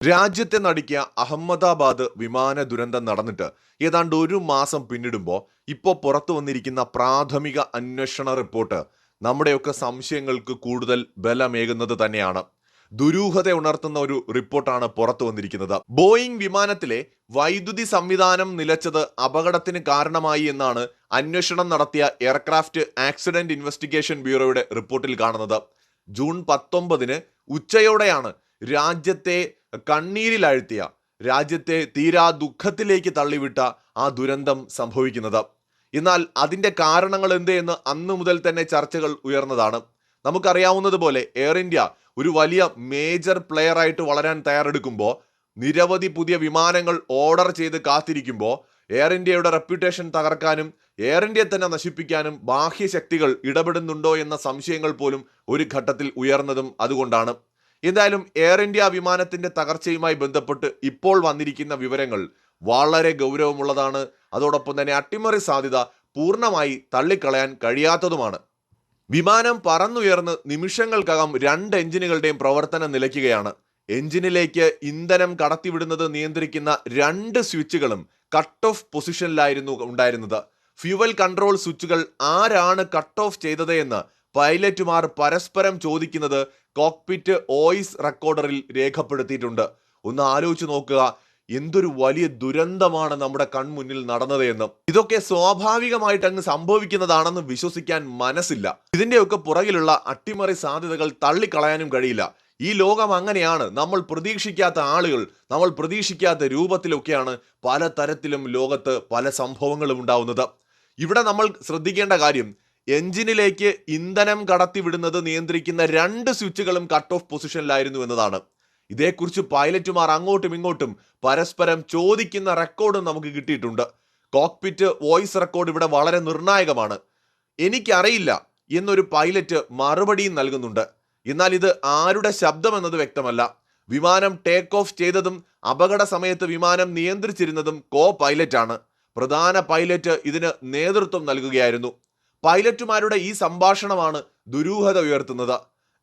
രാജ്യത്തെ നടുക്കിയ അഹമ്മദാബാദ് വിമാന ദുരന്തം നടന്നിട്ട് ഏതാണ്ട് ഒരു മാസം പിന്നിടുമ്പോൾ ഇപ്പോൾ പുറത്തു വന്നിരിക്കുന്ന പ്രാഥമിക അന്വേഷണ റിപ്പോർട്ട് നമ്മുടെയൊക്കെ സംശയങ്ങൾക്ക് കൂടുതൽ ബലമേകുന്നത് തന്നെയാണ്. ദുരൂഹത ഉണർത്തുന്ന ഒരു റിപ്പോർട്ടാണ് പുറത്തു വന്നിരിക്കുന്നത്. ബോയിങ് വിമാനത്തിലെ വൈദ്യുതി സംവിധാനം നിലച്ചത് അപകടത്തിന് കാരണമായി എന്നാണ് അന്വേഷണം നടത്തിയ എയർക്രാഫ്റ്റ് ആക്സിഡന്റ് ഇൻവെസ്റ്റിഗേഷൻ ബ്യൂറോയുടെ റിപ്പോർട്ടിൽ കാണുന്നത്. ജൂൺ പത്തൊമ്പതിന് ഉച്ചയോടെയാണ് രാജ്യത്തെ കണ്ണീരിലാഴ്ത്തിയ രാജ്യത്തെ തീരാ ദുഃഖത്തിലേക്ക് തള്ളിവിട്ട ആ ദുരന്തം സംഭവിക്കുന്നത്. എന്നാൽ അതിന്റെ കാരണങ്ങൾ എന്ത് എന്ന് അന്നു മുതൽ തന്നെ ചർച്ചകൾ ഉയർന്നതാണ്. നമുക്കറിയാവുന്നതുപോലെ എയർ ഇന്ത്യ ഒരു വലിയ മേജർ പ്ലെയർ ആയിട്ട് വളരാൻ തയ്യാറെടുക്കുമ്പോൾ നിരവധി പുതിയ വിമാനങ്ങൾ ഓർഡർ ചെയ്ത് കാത്തിരിക്കുമ്പോൾ എയർ ഇന്ത്യയുടെ റെപ്യൂട്ടേഷൻ തകർക്കാനും എയർ ഇന്ത്യയെ തന്നെ നശിപ്പിക്കാനും ബാഹ്യശക്തികൾ ഇടപെടുന്നുണ്ടോ എന്ന സംശയങ്ങൾ പോലും ഒരു ഘട്ടത്തിൽ ഉയർന്നതും അതുകൊണ്ടാണ്. എന്തായാലും എയർ ഇന്ത്യ വിമാനത്തിന്റെ തകർച്ചയുമായി ബന്ധപ്പെട്ട് ഇപ്പോൾ വന്നിരിക്കുന്ന വിവരങ്ങൾ വളരെ ഗൗരവമുള്ളതാണ്. അതോടൊപ്പം തന്നെ അട്ടിമറി സാധ്യത പൂർണമായി തള്ളിക്കളയാൻ കഴിയാത്തതുമാണ്. വിമാനം പറന്നുയർന്ന് നിമിഷങ്ങൾക്കകം രണ്ട് എഞ്ചിനുകളുടെയും പ്രവർത്തനം നിലയ്ക്കുകയാണ്. എഞ്ചിനിലേക്ക് ഇന്ധനം കടത്തിവിടുന്നത് നിയന്ത്രിക്കുന്ന രണ്ട് സ്വിച്ചുകളും കട്ട് ഓഫ് പൊസിഷനിലായിരുന്നു ഉണ്ടായിരുന്നത്. ഫ്യുവൽ കൺട്രോൾ സ്വിച്ചുകൾ ആരാണ് കട്ട് ഓഫ് ചെയ്തത് എന്ന് പൈലറ്റുമാർ പരസ്പരം ചോദിക്കുന്നത് കോക്പിറ്റ് വോയിസ് റെക്കോർഡറിൽ രേഖപ്പെടുത്തിയിട്ടുണ്ട്. ഒന്ന് ആലോചിച്ച് നോക്കുക എന്തൊരു വലിയ ദുരന്തമാണ് നമ്മുടെ കൺമുന്നിൽ നടന്നത് എന്ന് ഇതൊക്കെ സ്വാഭാവികമായിട്ട് അങ്ങ് സംഭവിക്കുന്നതാണെന്ന് വിശ്വസിക്കാൻ മനസ്സില്ല. ഇതിന്റെയൊക്കെ പുറകിലുള്ള അട്ടിമറി സാധ്യതകൾ തള്ളിക്കളയാനും കഴിയില്ല. ഈ ലോകം അങ്ങനെയാണ്. നമ്മൾ പ്രതീക്ഷിക്കാത്ത ആളുകൾ നമ്മൾ പ്രതീക്ഷിക്കാത്ത രൂപത്തിലൊക്കെയാണ് പല തരത്തിലും ലോകത്ത് പല സംഭവങ്ങളും ഉണ്ടാവുന്നത്. ഇവിടെ നമ്മൾ ശ്രദ്ധിക്കേണ്ട കാര്യം എഞ്ചിനിലേക്ക് ഇന്ധനം കടത്തിവിടുന്നത് നിയന്ത്രിക്കുന്ന രണ്ട് സ്വിച്ചുകളും കട്ട് ഓഫ് പൊസിഷനിലായിരുന്നു എന്നതാണ്. ഇതേക്കുറിച്ച് പൈലറ്റുമാർ അങ്ങോട്ടും ഇങ്ങോട്ടും പരസ്പരം ചോദിക്കുന്ന റെക്കോർഡും നമുക്ക് കിട്ടിയിട്ടുണ്ട്. കോക്പിറ്റ് വോയിസ് റെക്കോർഡ് ഇവിടെ വളരെ നിർണായകമാണ്. എനിക്കറിയില്ല എന്നൊരു പൈലറ്റ് മറുപടിയും നൽകുന്നുണ്ട്. എന്നാൽ ഇത് ആരുടെ ശബ്ദമെന്നത് വ്യക്തമല്ല. വിമാനം ടേക്ക് ഓഫ് ചെയ്തതും അപകട സമയത്ത് വിമാനം നിയന്ത്രിച്ചിരുന്നതും കോ പൈലറ്റാണ് പ്രധാന പൈലറ്റ് ഇതിന് നേതൃത്വം നൽകുകയായിരുന്നു. പൈലറ്റുമാരുടെ ഈ സംഭാഷണമാണ് ദുരൂഹത ഉയർത്തുന്നത്.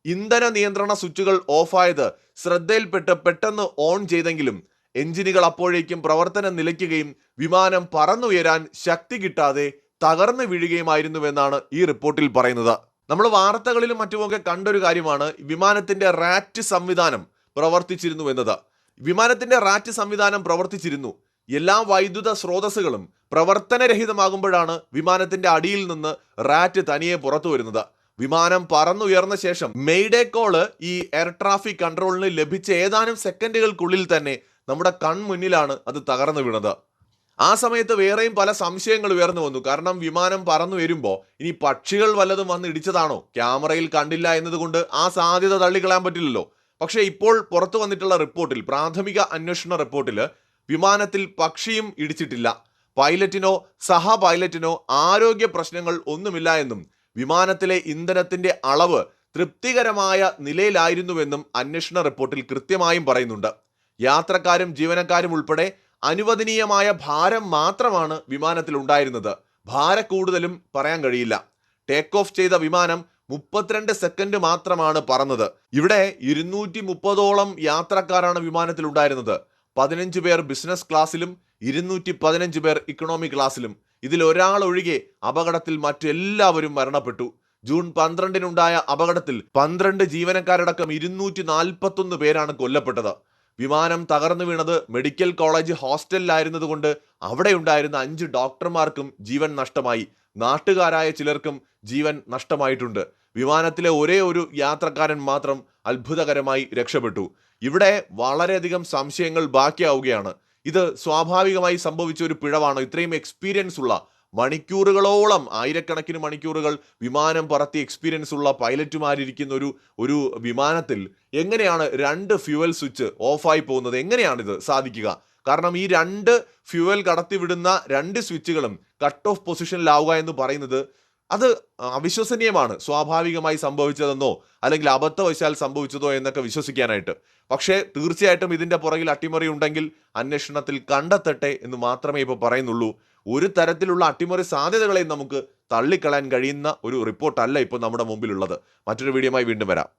ഇന്ധന നിയന്ത്രണ സ്വിച്ചുകൾ ഓഫായത് ശ്രദ്ധയിൽപ്പെട്ട് പെട്ടെന്ന് ഓൺ ചെയ്തെങ്കിലും എഞ്ചിനുകൾ അപ്പോഴേക്കും പ്രവർത്തനം നിലയ്ക്കുകയും വിമാനം പറന്നുയരാൻ ശക്തി കിട്ടാതെ തകർന്നു വീഴുകയുമായിരുന്നുവെന്നാണ് ഈ റിപ്പോർട്ടിൽ പറയുന്നത്. നമ്മൾ വാർത്തകളിലും മറ്റുമൊക്കെ കണ്ടൊരു കാര്യമാണ് വിമാനത്തിന്റെ റാറ്റ് സംവിധാനം പ്രവർത്തിച്ചിരുന്നു എന്നത് വിമാനത്തിന്റെ റാറ്റ് സംവിധാനം പ്രവർത്തിച്ചിരുന്നു. എല്ലാ വൈദ്യുത സ്രോതസ്സുകളും പ്രവർത്തനരഹിതമാകുമ്പോഴാണ് വിമാനത്തിന്റെ അടിയിൽ നിന്ന് റാറ്റ് തനിയെ പുറത്തു വരുന്നത്. വിമാനം പറന്നുയർന്ന ശേഷം മെയ്ഡേ കോൾ ഈ എയർ ട്രാഫിക് കൺട്രോളിന് ലഭിച്ച ഏതാനും സെക്കൻഡുകൾക്കുള്ളിൽ തന്നെ നമ്മുടെ കൺമുന്നിലാണ് അത് തകർന്നു വീണത്. ആ സമയത്ത് വേറെയും പല സംശയങ്ങൾ ഉയർന്നു വന്നു. കാരണം വിമാനം പറന്നു വരുമ്പോൾ ഇനി പക്ഷികൾ വല്ലതും വന്ന് ഇടിച്ചതാണോ? ക്യാമറയിൽ കണ്ടില്ല എന്നതുകൊണ്ട് ആ സാധ്യത തള്ളിക്കളയാൻ പറ്റില്ലല്ലോ. പക്ഷേ ഇപ്പോൾ പുറത്തു വന്നിട്ടുള്ള റിപ്പോർട്ടിൽ പ്രാഥമിക അന്വേഷണ റിപ്പോർട്ടിൽ വിമാനത്തിൽ പക്ഷിയും ഇടിച്ചിട്ടില്ല. പൈലറ്റിനോ സഹ പൈലറ്റിനോ ആരോഗ്യ പ്രശ്നങ്ങൾ ഒന്നുമില്ല എന്നും വിമാനത്തിലെ ഇന്ധനത്തിന്റെ അളവ് തൃപ്തികരമായ നിലയിലായിരുന്നുവെന്നും അന്വേഷണ റിപ്പോർട്ടിൽ കൃത്യമായും പറയുന്നുണ്ട്. യാത്രക്കാരും ജീവനക്കാരും ഉൾപ്പെടെ അനുവദനീയമായ ഭാരം മാത്രമാണ് വിമാനത്തിൽ ഉണ്ടായിരുന്നത്. ഭാര കൂടുതലും പറയാൻ കഴിയില്ല. ടേക്ക് ഓഫ് ചെയ്ത വിമാനം മുപ്പത്തിരണ്ട് സെക്കൻഡ് മാത്രമാണ് പറന്നത്. ഇവിടെ ഇരുന്നൂറ്റി മുപ്പതോളം യാത്രക്കാരാണ് വിമാനത്തിൽ ഉണ്ടായിരുന്നത്. പതിനഞ്ച് പേർ ബിസിനസ് ക്ലാസ്സിലും ഇരുന്നൂറ്റി പതിനഞ്ച് പേർ ഇക്കണോമി ക്ലാസ്സിലും ഇതിൽ ഒരാൾ ഒഴികെ അപകടത്തിൽ മറ്റെല്ലാവരും മരണപ്പെട്ടു. ജൂൺ പന്ത്രണ്ടിനുണ്ടായ അപകടത്തിൽ പന്ത്രണ്ട് ജീവനക്കാരടക്കം ഇരുന്നൂറ്റി നാൽപ്പത്തൊന്ന് പേരാണ് കൊല്ലപ്പെട്ടത്. വിമാനം തകർന്നു വീണത് മെഡിക്കൽ കോളേജ് ഹോസ്റ്റലിലായിരുന്നതുകൊണ്ട് അവിടെ ഉണ്ടായിരുന്ന അഞ്ച് ഡോക്ടർമാർക്കും ജീവൻ നഷ്ടമായി. നാട്ടുകാരായ ചിലർക്കും ജീവൻ നഷ്ടമായിട്ടുണ്ട്. വിമാനത്തിലെ ഒരേ ഒരു യാത്രക്കാരൻ മാത്രം അത്ഭുതകരമായി രക്ഷപ്പെട്ടു. ഇവിടെ വളരെയധികം സംശയങ്ങൾ ബാക്കിയാവുകയാണ്. ഇത് സ്വാഭാവികമായി സംഭവിച്ച ഒരു പിഴവാണോ. ഇത്രയും എക്സ്പീരിയൻസ് ഉള്ള മണിക്കൂറുകളോളം ആയിരക്കണക്കിന് മണിക്കൂറുകൾ വിമാനം പറത്തി എക്സ്പീരിയൻസ് ഉള്ള പൈലറ്റുമാരിയ്ക്കുന്ന ഒരു ഒരു വിമാനത്തിൽ എങ്ങനെയാണ് രണ്ട് ഫ്യൂവൽ സ്വിച്ച് ഓഫായി പോകുന്നത്? എങ്ങനെയാണിത് സാധിക്കുക? കാരണം ഈ രണ്ട് ഫ്യൂവൽ കടത്തിവിടുന്ന രണ്ട് സ്വിച്ചുകളും കട്ട് ഓഫ് പൊസിഷനിലാവുക എന്ന് പറയുന്നത് അത് അവിശ്വസനീയമാണ്. സ്വാഭാവികമായി സംഭവിച്ചതെന്നോ അല്ലെങ്കിൽ അബദ്ധവശാൽ സംഭവിച്ചതോ എന്നൊക്കെ വിശ്വസിക്കാനായിട്ട്. പക്ഷേ തീർച്ചയായിട്ടും ഇതിന്റെ പുറകിൽ അട്ടിമറി ഉണ്ടെങ്കിൽ അന്വേഷണത്തിൽ കണ്ടെത്തട്ടെ എന്ന് മാത്രമേ ഇപ്പോൾ പറയുന്നുള്ളൂ. ഒരു തരത്തിലുള്ള അട്ടിമറി സാധ്യതകളെയും നമുക്ക് തള്ളിക്കളയാൻ കഴിയുന്ന ഒരു റിപ്പോർട്ടല്ല ഇപ്പോൾ നമ്മുടെ മുമ്പിലുള്ളത്. മറ്റൊരു വീഡിയോയുമായി വീണ്ടും വരാം.